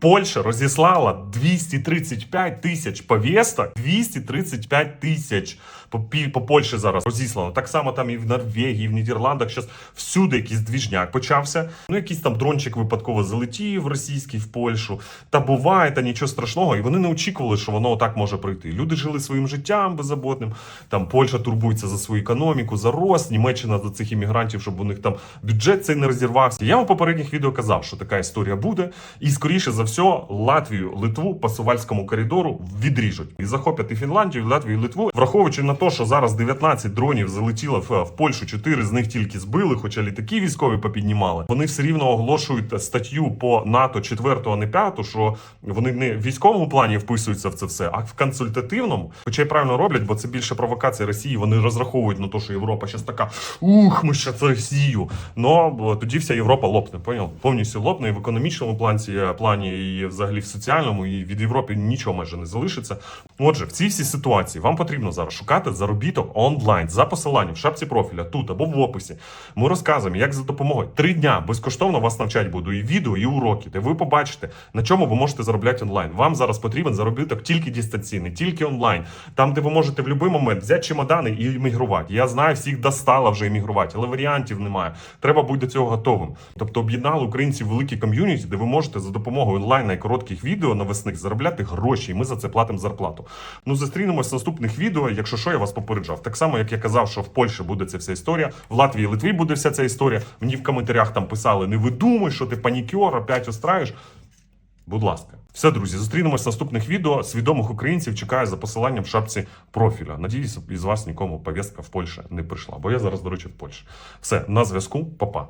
Польща розіслала 235 тисяч повісток. 235 тисяч по, по Польщі зараз розіслано. Так само там і в Норвегії, і в Нідерландах. Зараз всюди якийсь двіжняк почався. Ну, якийсь там дрончик випадково залетів російський в Польщу. Та буває, та нічого страшного. І вони не очікували, що воно отак може пройти. Люди жили своїм життям беззаботним. Там Польща турбується за свою економіку, за рост, Німеччина за цих іммігрантів, щоб у них там бюджет цей не розірвався. Я вам попередніх відео казав, що така історія буде. І скоріше за все, Латвію, Литву по Сувальському коридору відріжуть і захоплять і Фінляндію, і Латвію, і Литву, враховуючи на те, що зараз 19 дронів залетіло в, в Польщу, 4 з них тільки збили, хоча літаки військові попіднімали. Вони все рівно оголошують статтю по НАТО 4, а не 5, що вони не в військовому плані вписуються в це все, а в консультативному. Хоча й правильно роблять, бо це більше провокація Росії. Вони розраховують на те, що Європа зараз така ух, ми ще це Росію. Но тоді вся Європа лопне. Поняв? Повністю лопне і в економічному плані, плані, і взагалі в соціальному, і від Європи нічого майже не залишиться. Отже, в цій всій ситуації вам потрібно зараз шукати заробіток онлайн за посиланням в шапці профіля тут або в описі. Ми розказуємо, як за допомогою три дня безкоштовно вас навчать буду і відео, і уроки, де ви побачите, на чому ви можете заробляти онлайн. Вам зараз потрібен заробіток тільки дистанційний, тільки онлайн, там, де ви можете в будь-який момент взяти чемодани і іммігрувати. Я знаю, всіх достало вже іммігрувати, але варіантів немає. Треба бути до цього готовим. Тобто об'єднали українців великі ком'юніті, де ви можете за допомогою онлайн і коротких відео навесних заробляти гроші, і ми за це платимо зарплату. Ну зустрінемось в наступних відео. Якщо що, я вас попереджав. Так само, як я казав, що в Польщі буде ця вся історія, в Латвії і Литві буде вся ця історія. Мені в коментарях там писали: не видумуй, що ти панікер, опять устраєш. Будь ласка, все, друзі, зустрінемось в наступних відео. Свідомих українців чекаю за посиланням в шапці профіля. Надіюсь, із вас нікому повістка в Польщі не прийшла, бо я зараз, до речі, в Польщі. Все, на зв'язку, Па-па.